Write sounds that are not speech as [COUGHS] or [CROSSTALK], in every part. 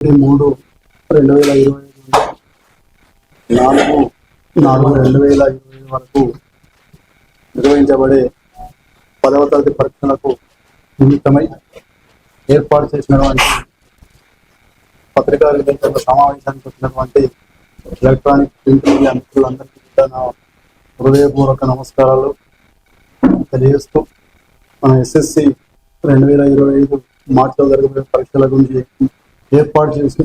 ఒకటి మూడు రెండు వేల ఇరవై ఐదు నుండి నాలుగు నాలుగు రెండు వేల ఇరవై ఐదు వరకు నిర్వహించబడే పదవ తరగతి పరీక్షలకు నిమిత్తమై ఏర్పాటు చేసినటువంటి పత్రికా విలేకరుల సమావేశానికి వచ్చినటువంటి ఎలక్ట్రానిక్ ప్రింట్ మీడియా మిత్రులందరికీ నా హృదయపూర్వక నమస్కారాలు తెలియజేస్తూ మన ఎస్ఎస్సి రెండు వేల ఇరవై ఐదు మార్చిలో జరగబోయే పరీక్షల గురించి ఏర్పాటు చేసి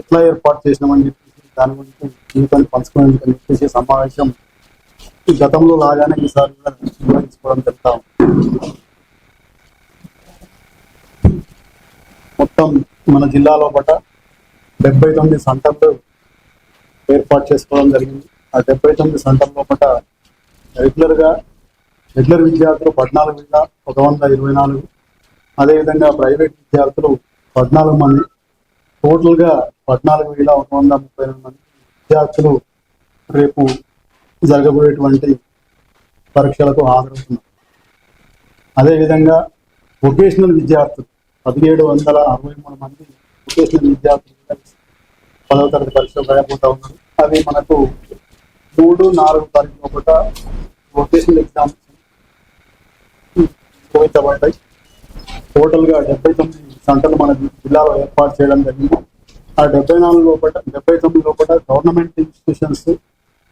ఎట్లా ఏర్పాటు చేసినామని చెప్పేసి దాని గురించి జీవితాన్ని పంచుకోవడానికి చెప్పేసి సమావేశం ఈ గతంలో లాగానే ఈసారి కూడా నిర్వహించుకోవడం జరుగుతాం మొత్తం మన జిల్లాలో పట డెబ్బై తొమ్మిది సెంటర్లు ఏర్పాటు చేసుకోవడం జరిగింది. ఆ డెబ్బై తొమ్మిది సెంటర్లో పట రెగ్యులర్గా రెగ్యులర్ విద్యార్థులు పద్నాలుగు వేల ఒక వంద ఇరవై నాలుగు. అదేవిధంగా ప్రైవేట్ విద్యార్థులు పద్నాలుగు మంది టోటల్గా పద్నాలుగు వేల ఒక వంద ముప్పై రెండు మంది విద్యార్థులు రేపు జరగబోయేటువంటి పరీక్షలకు హాజరవుతున్నారు. అదేవిధంగా వొకేషనల్ విద్యార్థులు పదిహేడు వందల అరవై మూడు మంది వొకేషనల్ విద్యార్థులు పదవ తరగతి పరీక్షలు రాయబోతా ఉన్నారు. అవి మనకు మూడు నాలుగు తారీఖు ఒకట వొకేషనల్ ఎగ్జామ్స్ నిర్వహించబడ్డాయి టోటల్గా డెబ్బై తొమ్మిది సెంటర్లు మన జిల్లాలో ఏర్పాటు చేయడం జరిగింది. ఆ డెబ్బై నాలుగు లోపల డెబ్బై తొమ్మిది లోపల గవర్నమెంట్ ఇన్స్టిట్యూషన్స్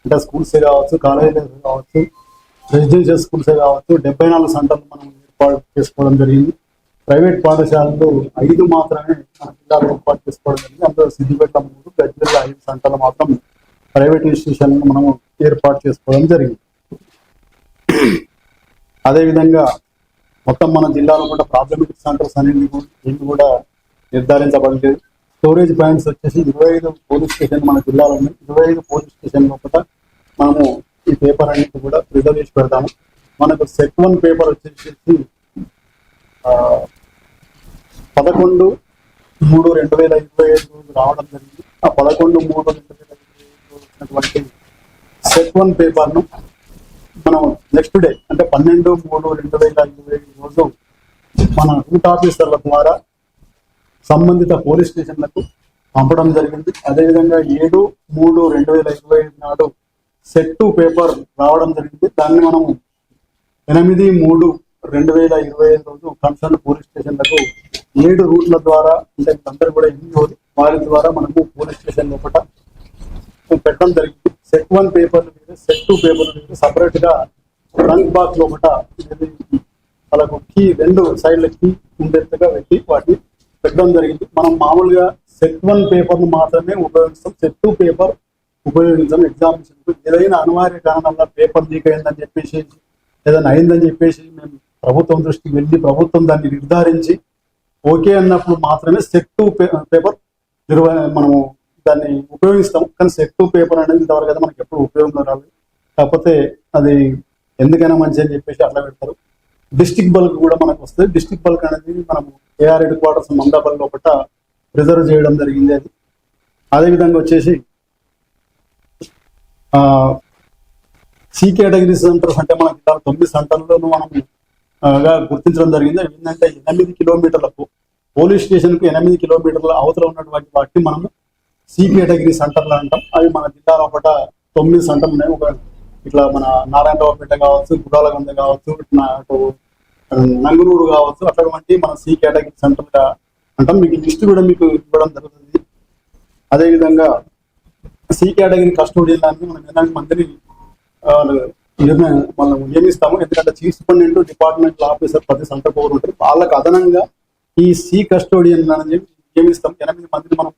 అంటే స్కూల్సే కావచ్చు కాలేజీలు కావచ్చు రెసిడెన్షియల్ స్కూల్సే కావచ్చు డెబ్బై నాలుగు సెంటర్లు మనం ఏర్పాటు చేసుకోవడం జరిగింది. ప్రైవేట్ పాఠశాలలు ఐదు మాత్రమే మన జిల్లాలో ఏర్పాటు చేసుకోవడం జరిగింది. అందులో సిద్దిపేట మూడు గజ్వేల్ ఐదు సెంటర్లు మాత్రం ప్రైవేట్ ఇన్స్టిట్యూషన్ మనము ఏర్పాటు చేసుకోవడం జరిగింది. అదేవిధంగా మొత్తం మన జిల్లాలో కూడా ప్రాథమిక సెంటర్స్ అనేది కూడా- ఇవి కూడా నిర్ధారించబడలేదు. స్టోరేజ్ పాయింట్స్ వచ్చేసి ఇరవై ఐదు పోలీస్ స్టేషన్ మన జిల్లాలో ఉన్నాయి ఇరవై ఐదు పోలీస్ స్టేషన్ లోపల మనము ఈ పేపర్ అనేది కూడా రిజర్వ్ చేసి పెడతాము. మనకు సెట్ వన్ పేపర్ వచ్చేసి పదకొండు మూడు రెండు వేల ఇరవై ఐదు రోజు రావడం జరిగింది. ఆ పదకొండు మూడు రెండు వేల ఇరవై ఐదు రోజు వచ్చినటువంటి సెట్ వన్ పేపర్ను మనం నెక్స్ట్ డే అంటే పన్నెండు మూడు రెండు వేల ఇరవై ఐదు రోజు మన రూట్ ఆఫీసర్ల ద్వారా సంబంధిత పోలీస్ స్టేషన్లకు పంపడం జరిగింది. అదేవిధంగా ఏడు మూడు రెండు వేల ఇరవై ఐదు నాడు సెట్టు పేపర్ రావడం జరిగింది. దాన్ని మనం ఎనిమిది మూడు రెండు వేల ఇరవై ఐదు రోజు కన్సర్న్ పోలీస్ స్టేషన్లకు ఏడు రూట్ల ద్వారా అంటే అందరూ కూడా ఎనిమిది వారి ద్వారా మనము పోలీస్ స్టేషన్ లోపల పెట్టడం జరిగింది. సెట్ వన్ పేపర్ మీద సెట్ టూ పేపర్ మీద సపరేట్గా ట్రంక్ బాక్స్ లోపల వాళ్ళకు కీ రెండు సైడ్ల కీ ఉండేట్టుగా పెట్టి వాటిని పెట్టడం జరిగింది. మనం మామూలుగా సెట్ వన్ పేపర్ను మాత్రమే ఉపయోగిస్తాం. సెట్ టూ పేపర్ ఉపయోగించడం ఎగ్జామ్ ఏదైనా అనివార్య కారణం పేపర్ లీక్ అయిందని చెప్పేసి ఏదైనా అయిందని చెప్పేసి మేము ప్రభుత్వం దృష్టికి వెళ్ళి ప్రభుత్వం దాన్ని నిర్ధారించి ఓకే అన్నప్పుడు మాత్రమే సెట్ టూ పేపర్ నిర్వ మనము దాన్ని ఉపయోగిస్తాం. కానీ సెట్ పేపర్ అనేది ఇంతవరకు అయితే మనకి ఎప్పుడు ఉపయోగంలో రాలేదు. కాకపోతే అది ఎందుకైనా మంచి అని చెప్పేసి అట్లా పెడతారు. డిస్టిక్ బల్క్ కూడా మనకు వస్తుంది. డిస్టిక్ బల్క్ అనేది మనం ఏఆర్ హెడ్ క్వార్టర్స్ మందాపల్లి లోపల రిజర్వ్ చేయడం జరిగింది అది. అదేవిధంగా వచ్చేసి సి కేటగిరీ సెంటర్స్ అంటే మనకి ఇలా తొమ్మిది సెంటర్లను మనం గుర్తించడం జరిగింది. ఏంటంటే ఎనిమిది కిలోమీటర్లకు పోలీస్ స్టేషన్కు ఎనిమిది కిలోమీటర్ల అవతల ఉన్నటువంటి వాటిని మనము సి కేటగిరీ సెంటర్లు అంటాం. అవి మన జిల్లాలో ఒకట తొమ్మిది సెంటర్లు ఉన్నాయి. ఒక ఇట్లా మన నారాయణరావుపేట కావచ్చు గుడాలగొండ కావచ్చు అటు నంగునూరు కావచ్చు అటువంటి మన సి కేటగిరీ సెంటర్గా అంటాం. మీకు లిస్ట్ కూడా మీకు ఇవ్వడం జరుగుతుంది. అదేవిధంగా సి కేటగిరీ కస్టోడియన్ అని మనం ఎనిమిది మందిని నిర్ణయం మనం నియమిస్తాము. ఎందుకంటే చీఫ్ సూపరింటెండెంట్ డిపార్ట్మెంట్ ఆఫీసర్ ప్రతి సెంటర్ పవర్ ఉంటారు వాళ్ళకి అదనంగా ఈ సి కస్టోడియన్ అనేది నియమిస్తాం. ఎనిమిది మందిని మనం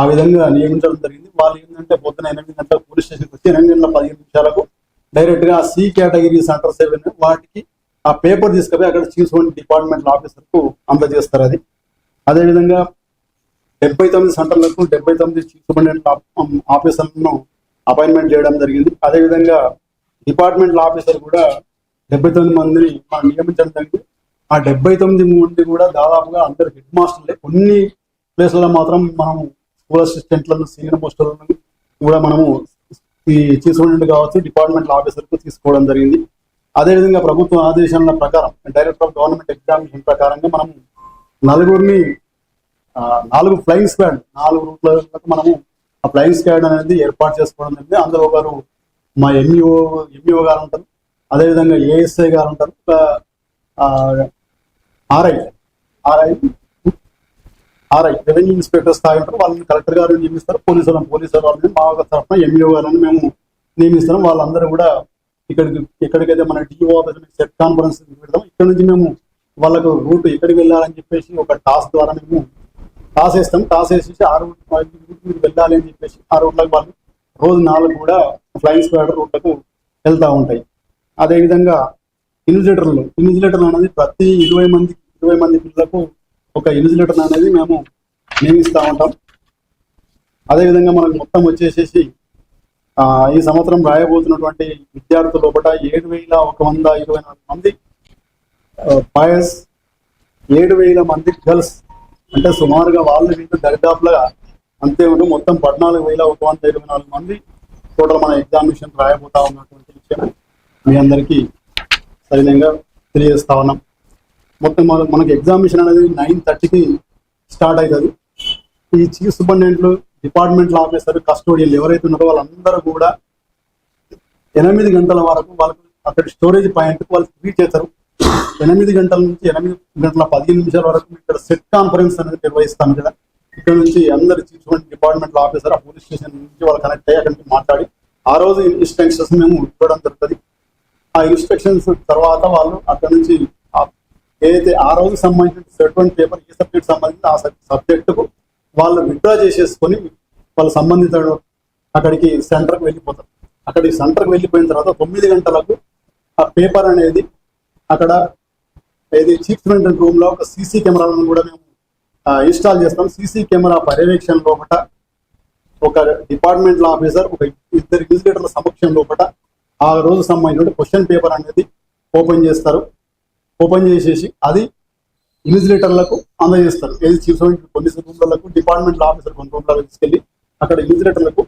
ఆ విధంగా నియమించడం జరిగింది. వాళ్ళు ఏంటంటే పొద్దున ఎనిమిది గంటల పోలీస్ స్టేషన్కి వచ్చి ఎనిమిది గంటల పదిహేను నిమిషాలకు డైరెక్ట్గా సి కేటగిరీ సెంటర్ ఏవైనా వాటికి ఆ పేపర్ తీసుకుపోయి అక్కడ చీఫ్ డిపార్ట్మెంట్ ఆఫీసర్కు అందజేస్తారు అది. అదేవిధంగా డెబ్బై తొమ్మిది సెంటర్లకు డెబ్బై తొమ్మిది చీఫ్ సూపరింటెండెంట్ ఆఫీసర్లను అపాయింట్మెంట్ చేయడం జరిగింది. అదేవిధంగా డిపార్ట్మెంట్ ఆఫీసర్ కూడా డెబ్బై తొమ్మిది మందిని మనం నియమించడం జరిగింది. ఆ డెబ్బై తొమ్మిది మంది కూడా దాదాపుగా అందరు హెడ్ మాస్టర్లే. కొన్ని ప్లేస్లలో మాత్రం మనం స్కూల్ అసిస్టెంట్లను సీనియర్ మోస్టర్లను కూడా మనము ఈ కావచ్చు డిపార్ట్మెంట్ ఆఫీసర్కు తీసుకోవడం జరిగింది. అదేవిధంగా ప్రభుత్వ ఆదేశాల ప్రకారం డైరెక్టర్ ఆఫ్ గవర్నమెంట్ ఎగ్జామినేషన్ ప్రకారంగా మనం నలుగురిని నాలుగు ఫ్లయింగ్ స్క్వాడ్ నాలుగు రూట్లకు మనము ఆ ఫ్లయింగ్ స్క్వాడ్ అనేది ఏర్పాటు చేసుకోవడం జరిగింది. అందులో ఒకరు మా ఎంఈఓ ఎంఈఓ గారు ఉంటారు. అదేవిధంగా ఏఎస్ఐ గారు ఉంటారు. RI RI RI revenue inspector స్థాయి ఉంటారు. వాళ్ళని కలెక్టర్ గారు నియమిస్తారు. పోలీసు వాళ్ళని పోలీసు వాళ్ళని మా తరఫున ఎంఈఓ గారని మేము నియమిస్తాం వాళ్ళందరూ కూడా ఇక్కడికి ఎక్కడికైతే మన డిఓ ఆఫీస్ సెట్ కాన్ఫరెన్స్ పెడతాం ఇక్కడ నుంచి మేము వాళ్ళకు రూట్ ఎక్కడికి వెళ్ళాలని చెప్పేసి ఒక టాస్క్ ద్వారా మేము టాస్ వేస్తాం. టాస్ వేసేసి ఆ రూట్ మీరు వెళ్ళాలి అని చెప్పేసి ఆ రూట్లకు వాళ్ళు రోజు నాలుగు కూడా ఫ్లైయింగ్ స్క్వాడ్ రూట్లకు వెళ్తూ ఉంటాయి. అదేవిధంగా ఇన్విజిలేటర్లు ఇన్విజిలేటర్లు అనేది ప్రతి ఇరవై మంది ఇరవై మంది పిల్లలకు ఒక ఇన్విజిలేటర్ అనేది మేము నియమిస్తూ ఉంటాం. అదేవిధంగా మనకు మొత్తం వచ్చేసేసి ఈ సంవత్సరం రాయబోతున్నటువంటి విద్యార్థుల లోపల ఏడు వేల ఒక వంద ఇరవై నాలుగు మంది బాయ్స్ ఏడు వేల మంది గర్ల్స్ అంటే సుమారుగా వాళ్ళ మీద దరిదాపులుగా అంతే ఉండి మొత్తం పద్నాలుగు వేల ఒక వంద ఇరవై నాలుగు మంది టోటల్ మన ఎగ్జామినేషన్ రాయబోతా ఉన్నటువంటి విషయం మీ అందరికీ సవినయంగా తెలియజేస్తా ఉన్నాం. మొత్తం మనకి ఎగ్జామినేషన్ అనేది నైన్ థర్టీకి స్టార్ట్ అవుతుంది. ఈ చీఫ్ సూపరింటెండెంట్లు డిపార్ట్మెంట్ ఆఫీసర్ కస్టోడియన్లు ఎవరైతే ఉన్నారో వాళ్ళందరూ కూడా ఎనిమిది గంటల వరకు వాళ్ళకు అక్కడ స్టోరేజ్ పాయింట్ వాళ్ళు రీచ్ అవుతారు ఎనిమిది గంటల నుంచి ఎనిమిది గంటల పదిహేను నిమిషాల వరకు ఇక్కడ సెట్ కాన్ఫరెన్స్ అనేది నిర్వహిస్తాం ఇక్కడ. ఇక్కడ నుంచి అందరు చీఫ్ డిపార్ట్మెంట్ ఆఫీసర్ ఆ పోలీస్ స్టేషన్ నుంచి వాళ్ళు కనెక్ట్ అయ్యి అక్కడి నుంచి మాట్లాడి ఆ రోజు ఇన్స్ట్రక్షన్స్ మేము ఇవ్వడం జరుగుతుంది. ఆ ఇన్స్ట్రక్షన్స్ తర్వాత వాళ్ళు అక్కడ నుంచి ఏదైతే ఆ రోజు సంబంధించిన పేపర్ ఏ సబ్జెక్ట్ సంబంధించి ఆ సబ్జెక్ట్కు వాళ్ళు విత్డ్రా చేసేసుకొని వాళ్ళు సంబంధిత అక్కడికి సెంటర్కి వెళ్ళిపోతారు. అక్కడికి సెంటర్కి వెళ్ళిపోయిన తర్వాత తొమ్మిది గంటలకు ఆ పేపర్ అనేది అక్కడ ఏది చీఫ్ సూపరింటెండెంట్ రూమ్లో ఒక సీసీ కెమెరాలను కూడా మేము ఇన్స్టాల్ చేస్తాం. సీసీ కెమెరా పర్యవేక్షణ లోపల ఒక డిపార్ట్మెంట్ ఆఫీసర్ ఒక ఇద్దరు విజిలేటర్ల సమక్షం లోపల ఆ రోజు సంబంధించిన క్వశ్చన్ పేపర్ అనేది ఓపెన్ చేస్తారు. ఓపెన్ చేసేసి అది ఇన్విజిలేటర్లకు అందజేస్తారు. ఏది చీఫ్ సెక్రటరీ కొన్ని రూమ్లకు డిపార్ట్మెంట్ ఆఫీసర్ కొన్ని రూమ్లకు తీసుకెళ్ళి అక్కడ ఇన్విజిలేటర్లకు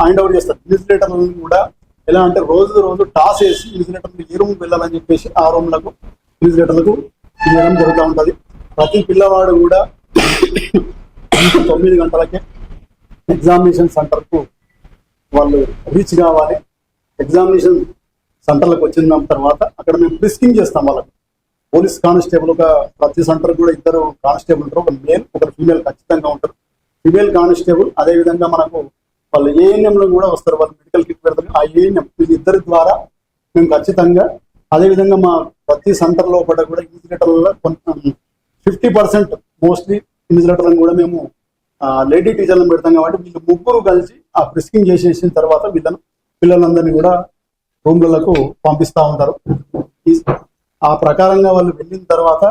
హ్యాండ్ ఓవర్ చేస్తారు. ఇన్విజిలేటర్లను కూడా ఎలా అంటే రోజు రోజు టాస్ వేసి ఇన్విజిలేటర్లు ఏ రూమ్ వెళ్ళాలని చెప్పేసి ఆ రూమ్లకు ఇన్విజిలేటర్లకు ఇవ్వడం జరుగుతూ ఉంటుంది. ప్రతి పిల్లవాడు కూడా [COUGHS] తొమ్మిది గంటలకే ఎగ్జామినేషన్ సెంటర్కు వాళ్ళు రీచ్ కావాలి. ఎగ్జామినేషన్ సెంటర్లకు వచ్చిన తర్వాత అక్కడ మేము ప్రిస్కింగ్ చేస్తాం వాళ్ళకి. పోలీస్ కానిస్టేబుల్ ఒక ప్రతి సెంటర్ కూడా ఇద్దరు కానిస్టేబుల్ ఉంటారు. ఒక మేల్ ఒక ఫీమేల్ ఖచ్చితంగా ఉంటారు. ఫీమేల్ కానిస్టేబుల్ అదే విధంగా మనకు వాళ్ళు ఏఎన్ఎం లో కూడా వస్తారు. వాళ్ళు మెడికల్ కిట్ పెడతారు. ఆ ఏఎన్ఎం ఇద్దరి ద్వారా మేము ఖచ్చితంగా అదే విధంగా మా ప్రతి సెంటర్ లోపల కూడా ఇన్సులేటర్లలో కొంత ఫిఫ్టీ పర్సెంట్ మోస్ట్లీ ఇన్సులేటర్లను కూడా మేము లేడీ టీచర్లను పెడతాం కాబట్టి వీళ్ళు ముగ్గురు కలిసి ఆ ప్రిస్కింగ్ చేసేసిన తర్వాత వీళ్ళను పిల్లలందరినీ కూడా రూమ్లకు పంపిస్తా ఉంటారు. ఆ ప్రకారంగా వాళ్ళు వెళ్ళిన తర్వాత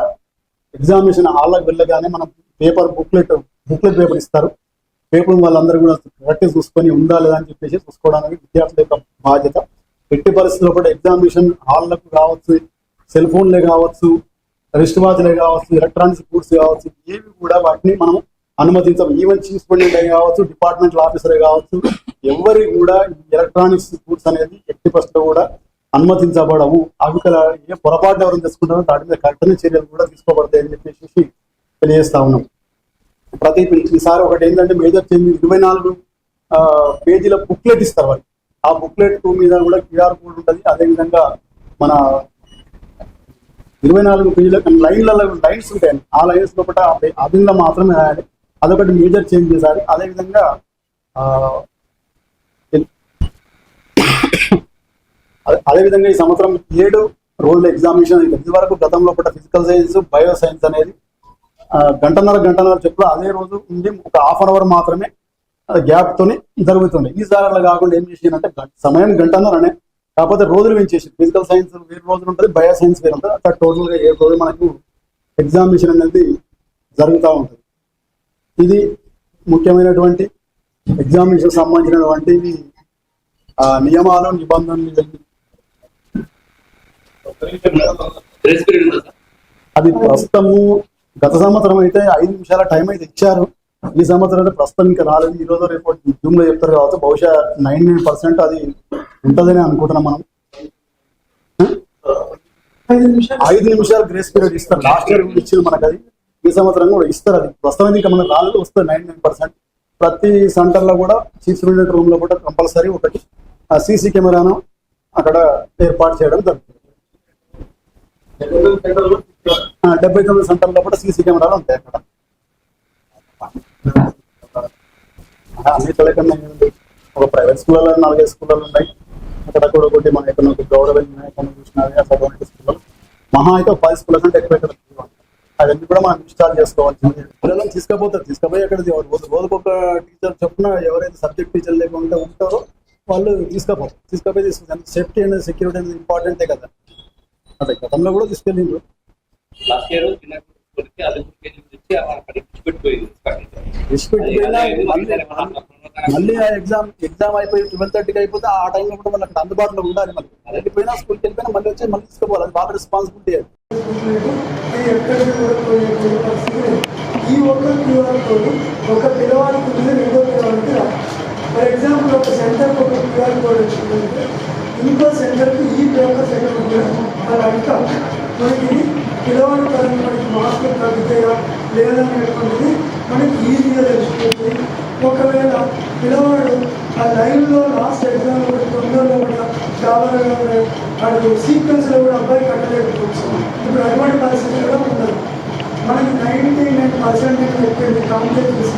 ఎగ్జామినేషన్ హాల్లోకి వెళ్ళగానే మనం పేపర్ బుక్లెట్ బుక్లెట్ పేపర్ ఇస్తారు. పేపర్ వాళ్ళందరూ కూడా కరెక్ట్ చూసుకొని ఉందా లేదా అని చెప్పేసి చూసుకోవడానికి విద్యార్థుల యొక్క బాధ్యత. ఎట్టి పరిస్థితుల్లో కూడా ఎగ్జామినేషన్ హాల్లకు కావచ్చు సెల్ ఫోన్లే కావచ్చు రిస్ట్ వాచ్లే కావచ్చు ఎలక్ట్రానిక్స్ గూడ్స్ కావచ్చు ఏవి కూడా వాటిని మనం అనుమతించాం. ఈవెన్ చీఫ్ సూపరింటెండెంట్ కావచ్చు డిపార్ట్మెంటల్ ఆఫీసరే కావచ్చు ఎవరి కూడా ఎలక్ట్రానిక్స్ గూడ్స్ అనేది ఎట్టి పరిస్థితుల్లో కూడా అనుమతించబడవు. అవి కల ఏ పొరపాటు ఎవరు తీసుకుంటారో దాని మీద కఠిన చర్యలు కూడా తీసుకోబడతాయని చెప్పేసి తెలియజేస్తా ఉన్నాం. ప్రతి ఈసారి ఒకటి ఏంటంటే మేజర్ చేంజ్ ఇరవై నాలుగు పేజీల బుక్లెట్ ఇస్తారు వాళ్ళు. ఆ బుక్లెట్ మీద కూడా క్యూఆర్ కోడ్ ఉంటుంది. అదే విధంగా మన ఇరవై నాలుగు పేజీల లైన్లలో లైన్స్ ఉంటాయి ఆ లైన్స్ లోపల అదిలో మాత్రమే రాయాలి. అదొకటి మేజర్ చేంజ్ చేశారు. అదే అదేవిధంగా అదే- విధంగా ఈ సంవత్సరం ఏడు రోజుల ఎగ్జామినేషన్ ఇది వరకు గతంలో పడ్డ ఫిజికల్ సైన్స్ బయో సైన్స్ అనేది గంటన్నర గంటన్నర చెప్పులు అదే రోజు ఉండి ఒక హాఫ్ అన్ అవర్ మాత్రమే గ్యాప్ తోని జరుగుతుంది ఈసారి అలా కాకుండా ఏం చేసిందంటే సమయం గంటన్నరనే కాకపోతే రోజులు పెంచేసి ఫిజికల్ సైన్స్ వేరు రోజులు ఉంటుంది బయో సైన్స్ వేరు ఉంటుంది. అట్లా టోటల్గా ఏ రోజు మనకు ఎగ్జామినేషన్ అనేది జరుగుతూ ఉంటుంది. ఇది ముఖ్యమైనటువంటి ఎగ్జామినేషన్ సంబంధించినటువంటి ఆ, నియమాలు నిబంధనలు ఇవన్నీ గ్రేస్ పీరియడ్ ఉందా సార్ అది ప్రస్తుతము గత సంవత్సరం అయితే ఐదు నిమిషాల టైం అయితే ఇచ్చారు. ఈ సంవత్సరం అయితే ప్రస్తుతం ఇంకా రాలేదు. ఈ రోజు రేపు జూమ్లో చెప్తారు కావచ్చు బహుశా నైన్ పర్సెంట్ అది ఉంటదని అనుకుంటున్నాం మనం. ఐదు నిమిషాలు. గ్రేస్ పీరియడ్ ఇస్తారు. లాస్ట్ ఇయర్ ఇచ్చింది మనకు అది. ఈ సంవత్సరం కూడా ఇస్తారు అది. ప్రస్తుతం ఇంకా మనకు రాలేదు వస్తుంది నైన్ నైన్ పర్సెంట్. ప్రతి సెంటర్లో కూడా చీఫ్ సూపరింటెండెంట్ రూమ్లో కూడా కంపల్సరీ ఒకటి ఆ సీసీ కెమెరాను అక్కడ ఏర్పాటు చేయడం జరుగుతుంది. డెబ్బై తొమ్మిది సెంటర్లో కూడా సీసీ కెమెరాలు ఉంటాయి అక్కడ. అన్ని చోట్ల ఒక ప్రైవేట్ స్కూళ్ళలో నాలుగైదు స్కూళ్ళలో ఉన్నాయి. అక్కడ కూడా ఒకటి మన ఎకనామిక్ గౌరవం చూసినవి అటువంటి స్కూళ్ళు మహా అయితే ఒక పది స్కూళ్ళ కంటే ఎక్కువ ఇక్కడ అవన్నీ కూడా మనం ఇన్స్టాల్ చేసుకోవాల్సింది పిల్లలను తీసుకుపోతారు తీసుకుపోయి అక్కడ రోజు రోజుకు ఒక టీచర్ చొప్పున ఎవరైతే సబ్జెక్ట్ టీచర్ లేకుండా ఉంటారో వాళ్ళు తీసుకుపోతారు తీసుకుపోయి తీసుకుంటారు సేఫ్టీ అనేది సెక్యూరిటీ అనేది ఇంపార్టెంటే కదా. అదే గతంలో కూడా తీసుకెళ్ళిండ్రు. లాస్ట్ ఇయర్ మళ్ళీ మళ్ళీ ఆ ఎగ్జామ్ ఎగ్జామ్ అయిపోయి ట్వెల్వ్ థర్టీకి అయిపోతే ఆ టైంలో కూడా వాళ్ళకి అందుబాటులో ఉండాలి మళ్ళీ అది వెళ్ళిపోయినా స్కూల్కి వెళ్ళిపోయినా మళ్ళీ వచ్చి మళ్ళీ తీసుకోవాలి. అది వాళ్ళ రెస్పాన్సిబిలిటీ అది. ఈ ఒక్క క్యూఆర్ కోడ్ ఒక పిల్లవాడికి ఉంది రెండో పిల్లవాడికి రాదు. ఫర్ ఎగ్జాంపుల్ ఒక సెంటర్కి ఒక క్యూఆర్ కోడ్ వచ్చిందంటే ఈకో సెంటర్కి ఈ పేపర్ సెంటర్ ఉండడం అది అడుగుతాం మనకి పిల్లవాడి పరంగా మనకి మార్కులు తగ్గుతాయా లేదనేటువంటిది మనకి ఈజీగా తెలిసిపోతుంది ఒకవేళ పిల్లవాడు ఆ లైన్లో లాస్ట్ ఎగ్జామ్ కూడా తొందరలో కూడా దాదాపుగా వాడు సీక్వెన్స్లో కూడా అబ్బాయి కట్టలేకపోవచ్చు. ఇప్పుడు అటువంటి పరిస్థితి కూడా ఉండదు. మనకి నైంటీ నైన్ పర్సెంట్ చెప్పేది కంప్లీట్ చేసి.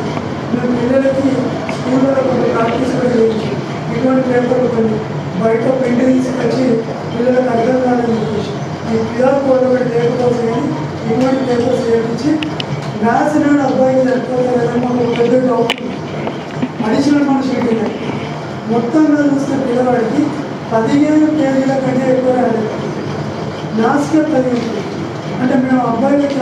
మేము పిల్లలకి స్కూల్లో కొన్ని ప్రాక్టీస్ కూడా చేయించి. ఇటువంటి పేపర్లు కొన్ని బయట పెయింట్ తీసుకొచ్చి పిల్లలకు అర్థం కాదని చెప్పేసి ఈ క్యూఆర్ కోడ్ ఒకటి లేకపోతే కానీ ఇటువంటి పేపర్స్ చేయించి మ్యాథ్స్ నాడు అబ్బాయికి సరిపోతే మాకు పెద్ద డౌట్ ఉంది. అడిషనల్ మన షెడ్యూల్ మొత్తంగా చూస్తే పిల్లవాడికి పదిహేను పేజీల కంటే ఎక్కువ రాలేదు. మ్యాథ్స్కే పదిహేను. అంటే మేము అబ్బాయిలకి